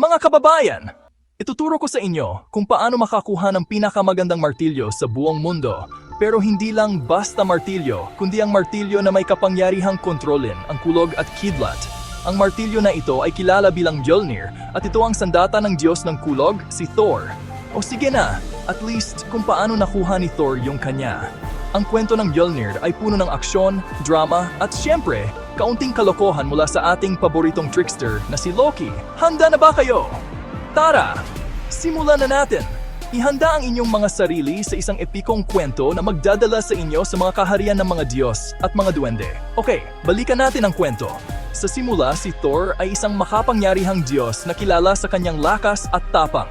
Mga kababayan, ituturo ko sa inyo kung paano makakuha ng pinakamagandang martilyo sa buong mundo. Pero hindi lang basta martilyo, kundi ang martilyo na may kapangyarihang kontrolin ang kulog at kidlat. Ang martilyo na ito ay kilala bilang Mjolnir at ito ang sandata ng Diyos ng kulog, si Thor. O sige na, at least kung paano nakuha ni Thor yung kanya. Ang kwento ng Mjolnir ay puno ng aksyon, drama, at syempre, kaunting kalokohan mula sa ating paboritong trickster na si Loki. Handa na ba kayo? Tara, simulan na natin! Ihanda ang inyong mga sarili sa isang epikong kwento na magdadala sa inyo sa mga kaharian ng mga Diyos at mga duwende. Okay, balikan natin ang kwento. Sa simula, si Thor ay isang makapangyarihang Diyos na kilala sa kanyang lakas at tapang.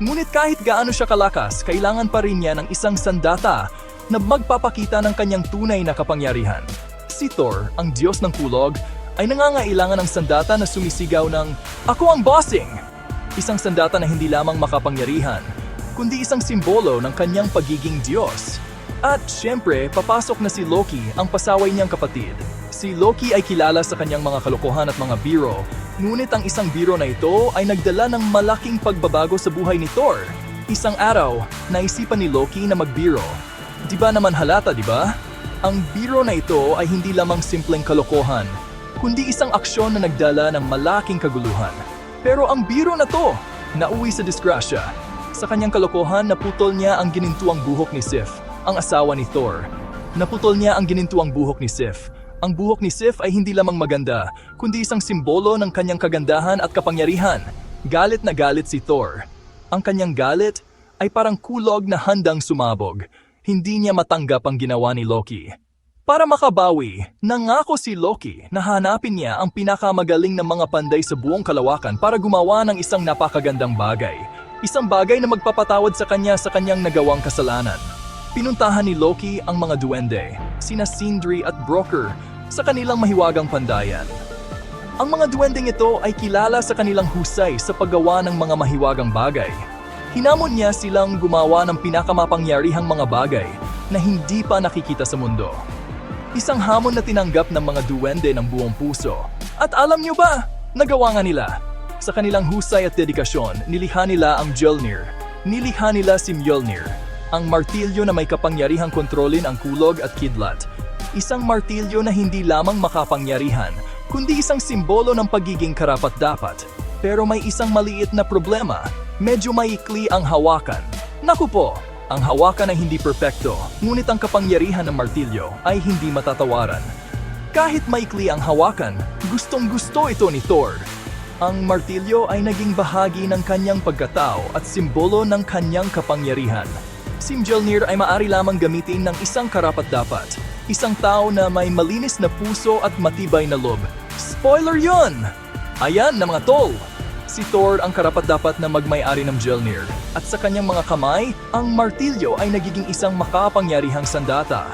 Ngunit kahit gaano siya kalakas, kailangan pa rin niya ng isang sandata na magpapakita ng kanyang tunay na kapangyarihan. Si Thor, ang Diyos ng kulog, ay nangangailangan ng sandata na sumisigaw ng, Ako ang bossing! Isang sandata na hindi lamang makapangyarihan, kundi isang simbolo ng kanyang pagiging Diyos. At syempre, papasok na si Loki, ang pasaway niyang kapatid. Si Loki ay kilala sa kanyang mga kalokohan at mga biro, ngunit ang isang biro na ito ay nagdala ng malaking pagbabago sa buhay ni Thor. Isang araw, naisipan ni Loki na magbiro. Di ba naman halata, di ba? Ang biro na ito ay hindi lamang simpleng kalokohan, kundi isang aksyon na nagdala ng malaking kaguluhan. Pero ang biro na to, nauwi sa disgrasya. Sa kanyang kalokohan, naputol niya ang ginintuang buhok ni Sif, ang asawa ni Thor. Naputol niya ang ginintuang buhok ni Sif. Ang buhok ni Sif ay hindi lamang maganda, kundi isang simbolo ng kanyang kagandahan at kapangyarihan. Galit na galit si Thor. Ang kanyang galit ay parang kulog na handang sumabog. Hindi niya matanggap ang ginawa ni Loki. Para makabawi, nangako si Loki na hanapin niya ang pinakamagaling na mga panday sa buong kalawakan para gumawa ng isang napakagandang bagay. Isang bagay na magpapatawad sa kanya sa kanyang nagawang kasalanan. Pinuntahan ni Loki ang mga duwende, sina Sindri at Broker, sa kanilang mahiwagang pandayan. Ang mga duwendeng ito ay kilala sa kanilang husay sa paggawa ng mga mahiwagang bagay. Hinamon niya silang gumawa ng pinakamapangyarihang mga bagay na hindi pa nakikita sa mundo. Isang hamon na tinanggap ng mga duwende ng buong puso. At alam niyo ba, nagawa nga nila. Sa kanilang husay at dedikasyon, nilikha nila ang Mjolnir. Nilikha nila si Mjolnir, ang martilyo na may kapangyarihang kontrolin ang kulog at kidlat. Isang martilyo na hindi lamang makapangyarihan, kundi isang simbolo ng pagiging karapat-dapat. Pero may isang maliit na problema, medyo maikli ang hawakan. Naku po, ang hawakan ay hindi perpekto, ngunit ang kapangyarihan ng martilyo ay hindi matatawaran. Kahit maikli ang hawakan, gustong gusto ito ni Thor. Ang martilyo ay naging bahagi ng kanyang pagkatao at simbolo ng kanyang kapangyarihan. Si Mjolnir ay maari lamang gamitin ng isang karapat-dapat, isang tao na may malinis na puso at matibay na loob. Spoiler yon! Ayan na mga tol! Si Thor ang karapat-dapat na magmay-ari ng Mjolnir at sa kanyang mga kamay, ang martilyo ay nagiging isang makapangyarihang sandata.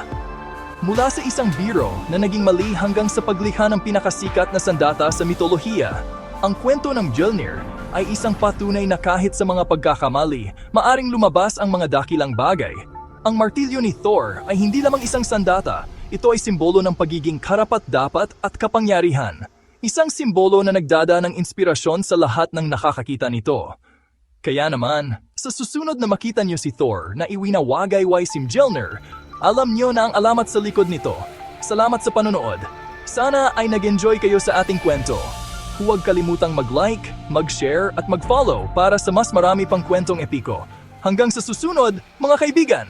Mula sa isang biro na naging mali hanggang sa paglikha ng pinakasikat na sandata sa mitolohiya, ang kwento ng Mjolnir ay isang patunay na kahit sa mga pagkakamali, maaring lumabas ang mga dakilang bagay. Ang martilyo ni Thor ay hindi lamang isang sandata, ito ay simbolo ng pagiging karapat-dapat at kapangyarihan. Isang simbolo na nagdada ng inspirasyon sa lahat ng nakakakita nito. Kaya naman, sa susunod na makita niyo si Thor na iwinawagayway si Mjolnir, alam niyo na ang alamat sa likod nito. Salamat sa panonood. Sana ay nag-enjoy kayo sa ating kwento. Huwag kalimutang mag-like, mag-share at mag-follow para sa mas marami pang kwentong epiko. Hanggang sa susunod, mga kaibigan!